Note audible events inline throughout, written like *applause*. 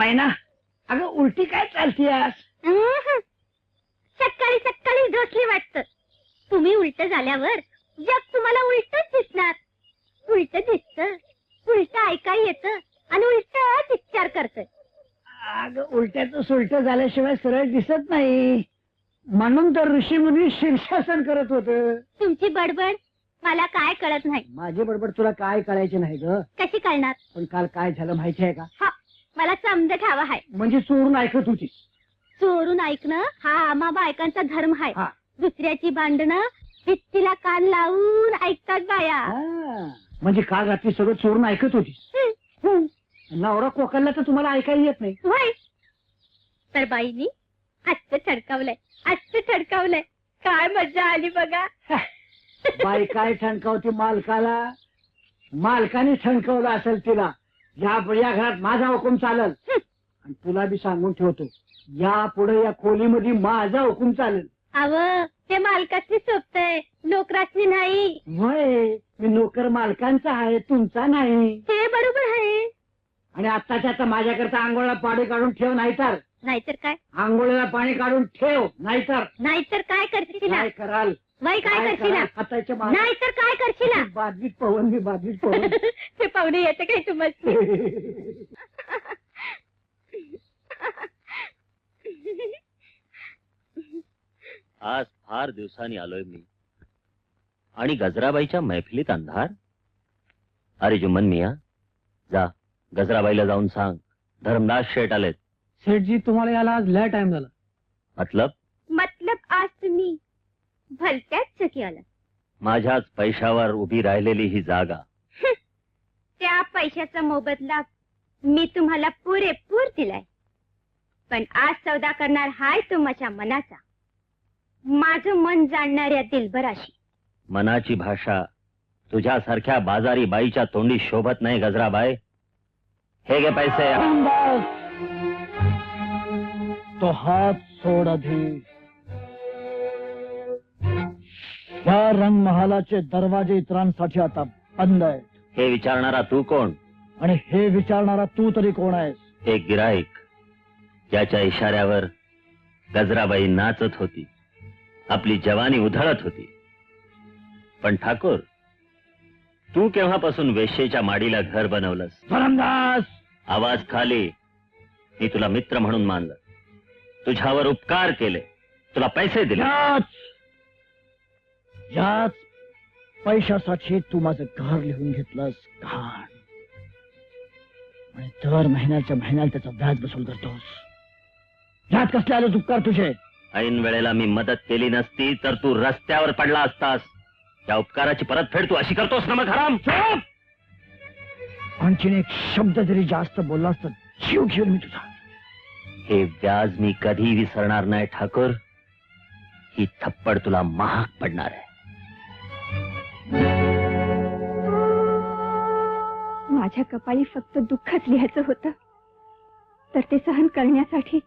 मैना अगं उलटी काय चालतीयास. सकाळी सकाळी ढोसली वाटत. तुम्ही उलट झाल्यावर जग तुम्हाला उलटच दिसणार. उलट दिसत उलट ऐका येत आणि उलट विचार करत अगं उलट्याचं सुलट झाल्याशिवाय सरळ दिसत नाही. म्हणून तर ऋषी मुनी शीर्षासन करत होत. तुमची बडबड मला काय कळत नाही. माझी बडबड तुला काय कळायचे नाही ग? कशी कळणार? पण काल काय झालं माहिती आहे का? हा. मला समज ठावा हाय म्हणजे चोरून ऐकत होती चोरून ऐकणं हा आम्हा बायकांचा धर्म हाय हा. दुसऱ्याची भांडणं भित्तीला कान लावून ऐकतात बाया. हा. म्हणजे काल रात्री सगळं चोरून ऐकत होती हं. नवरा कोकणला तर तुम्हाला ऐकायला येत नाही. होय. तर बाईनी आजचं ठडकावलंय आजचं ठडकावलंय काय मजा आली बघा. बाई काय ठणकावती मालकाला? मालकाने ठणकावलं असेल तिला. या या घरात माझा हुकूम चालल. आणि तुला बी सांगून ठेवतो या पुढे या खोलीमध्ये माझा हुकूम चालेल. अव ते मालकाची सोबतय नोकराची नाही. होय मी नोकर मालकांचा आहे तुमचा नाही. ते बरोबर आहे. आणि आत्ताच्या आता माझ्याकरता आंघोळला पाणी काढून ठेव नाहीतर. नाहीतर काय? आंघोळीला पाणी काढून ठेव नाहीतर. नाहीतर काय करशील? काय कराल. वय काय करशील? कराल? हाताच्या मागे- नाहीतर काय करशील? बादलीत पवन मी बादलीत पवन. *laughs* ते पाहुणे येते काय तुम्हाला? आज फार दिवसांनी आलोय मी. आणि गजराबाईच्या मैफिलीत अंधार? अरे जुम्मन मिया जा गजराबाईला जाऊन सांग. धर्मदास शेट आलेत. सेठजी तुम्हाला याला आज लय टाइम झाला. मतलब? मतलब आज तुम्ही भलत्याच चकी आला माझ्याच पैशावर उभी राहिलेली ही जागा. त्या पैशाचा मोबदला मी तुम्हाला पुरेपूर दिलाय. पण आज सौदा करणार हाय तुमच्या मनाचा. माझं मन जाणणाऱ्या दिलबराशी मनाची भाषा तुझ्यासारख्या बाजारी बाईच्या तोंडी शोभत नाही गजराबाई. हे घे पैसे. तो हात सोड आधी. या रंगमहालाचे दरवाजे इतरांसाठी आता बंद आहेत. हे विचारणारा तू कोण? आणि हे विचारणारा तू तरी कोण आहेस? एक गिराईक ज्याच्या इशाऱ्यावर गजराबाई नाचत होती. आपली जवानी उधळत होती. पण ठाकूर तू केव्हापासून वेश्येच्या माडीला घर बनवलंस? आवाज खाली मी तुला मित्र म्हणून मानलं. तुझ्यावर उपकार केले. तुला पैसे दिले. याच याच पैशासाठी तू माझं घर लिहून घेतलंस घाण. आणि दर महिन्याच्या महिन्याला त्याचा व्याज वसूल करतोस. यात कसले आले उपकार तुझे? ऐन वेळेला मी मदत केली नसती तर तू रस्त्यावर पडला असतास. त्या उपकाराची परतफेड तू अशी करतोस ना मग हराम? आणखीन एक शब्द जरी जास्त बोललास तर जीव घेऊन मी तुझा. हे व्याज मी कधी विसरणार नाही ठाकूर. ही थप्पड तुला महाग पडणार आहे. माझ्या कपाळी फक्त दुःखच लिहायचं होतं. तर ते सहन करण्यासाठी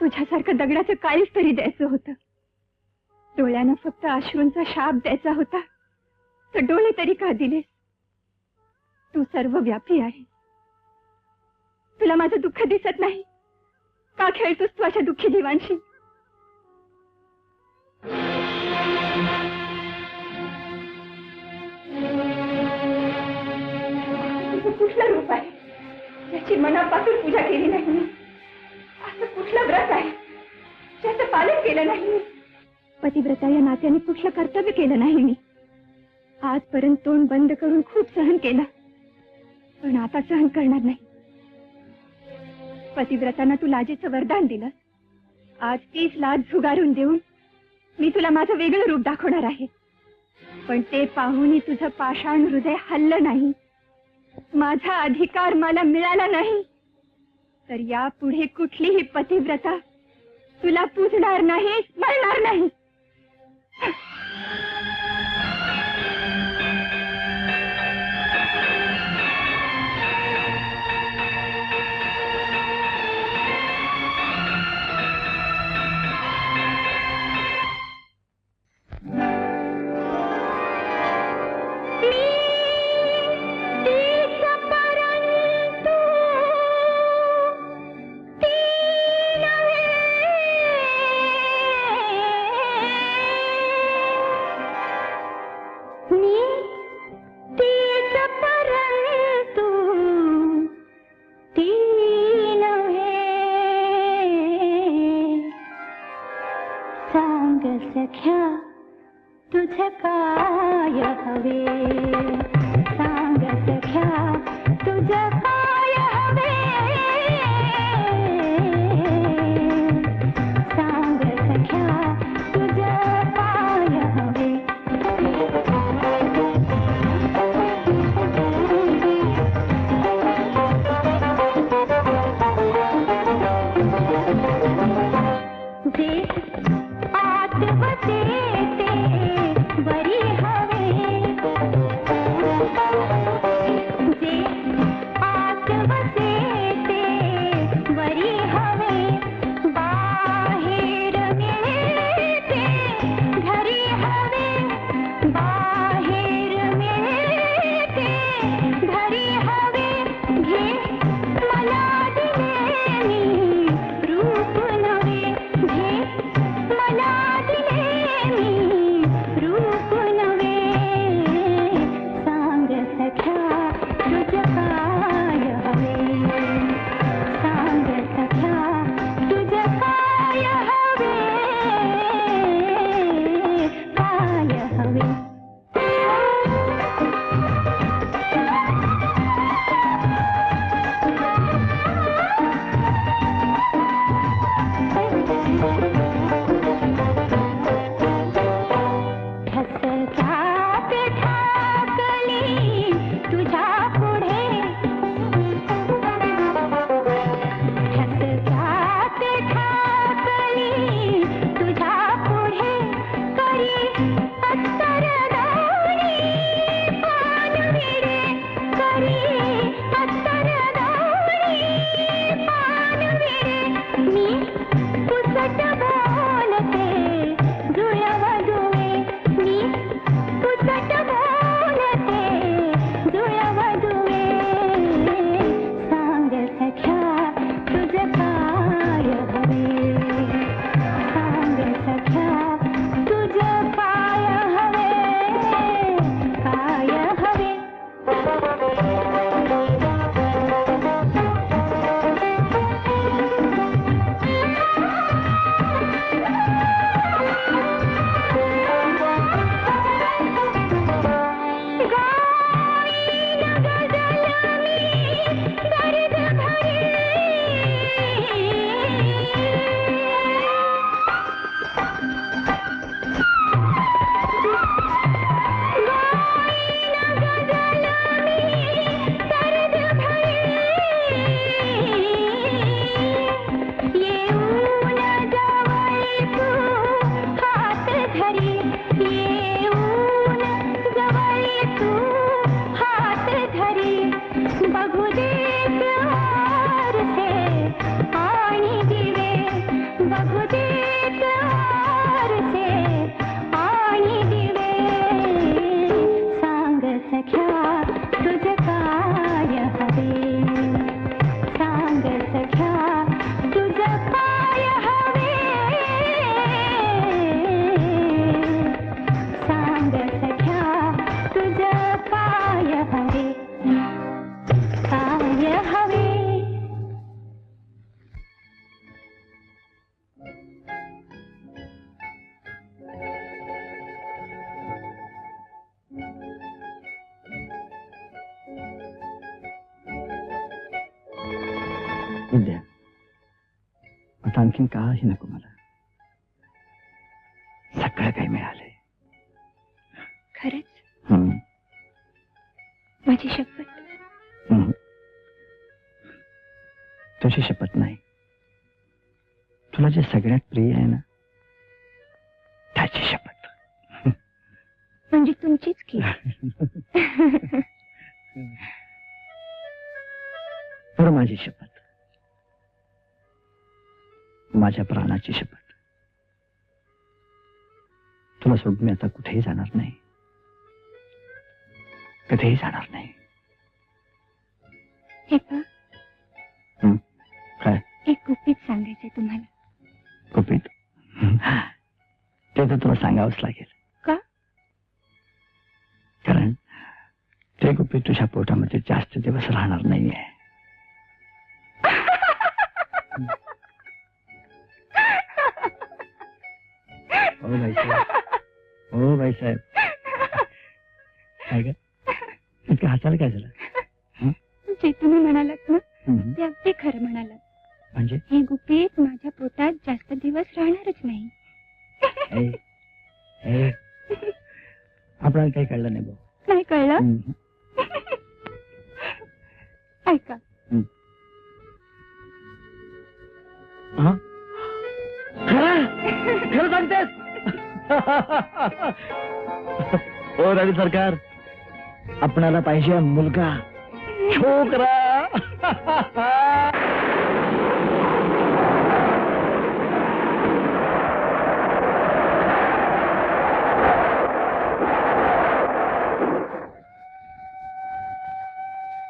तुझ्यासारखं दगडाचं काळीच तरी द्यायचं होतं. डोळ्यानं फक्त अश्रूंचा शाप द्यायचा होता तर डोळे तरी का दिलेस तू सर्व व्यापी आहे. तुला माझं दुःख दिसत नाही. का खेळतोस तू अशा दुःखी जीवांशी तुझं कुठलं रूप आहे? ज्याची मनापासून पूजा केली नाही मी? असं कुठलं व्रत आहे? ज्याचं पालन केलं नाही मी? पतिव्रता या नात्याने कुठलं कर्तव्य केलं नाही मी. आजपर्यंत तोंड बंद करून खूप सहन केलं. पण आता सहन करणार नाही. पतिव्रतांना तू लाजेचं वरदान दिलं. आज तीच लाज झुगारून देऊन मी तुला माझं वेगळं रूप दाखवणार आहे. पण ते पाहूनही तुझं पाषाण हृदय हल्लं नाही. माझा अधिकार मला मिळाला नाही. तर यापुढे कुठलीही पतिव्रता तुला पूजणार नाही मरणार नाही. सख्या तुझ काय हवे. विद्या आता आणखीन काही नको मला सगळं काही मिळालंय खरंच माझी शपथ. तुझी शपथ नाही तुला जे सगळ्यात प्रिय आहे ना त्याची शपथ म्हणजे तुमचीच की तर माझी शपथ माझ्या प्राणाची शपथ. तुला सोडून मी आता कुठेही जाणार नाही. कधीही जाणार नाही. हे पहा. हं, काय? एक गुपित सांगायचंय तुम्हाला. गुपित? ते तर तुला सांगावंच लागेल. का? कारण ते गुपित तुझ्या पोटामध्ये जास्त दिवस राहणार नाहीये. हो भाईसाहेब हो भाईसाहेब काय ग? इतकं हसायला काय झालं? जे तुम्ही म्हणालात ना. ते अगदी खरं म्हणालात. म्हणजे? हे गुपित माझ्या पोटात जास्त दिवस राहणारच नाही. आपल्याला काही कळलं नाही भाऊ. नाही कळलं. ऐका. हा? खरं? खरं सांगतेस? हो रवी सरकार. आपणाला पाहिजे मुलगा. छोकरा.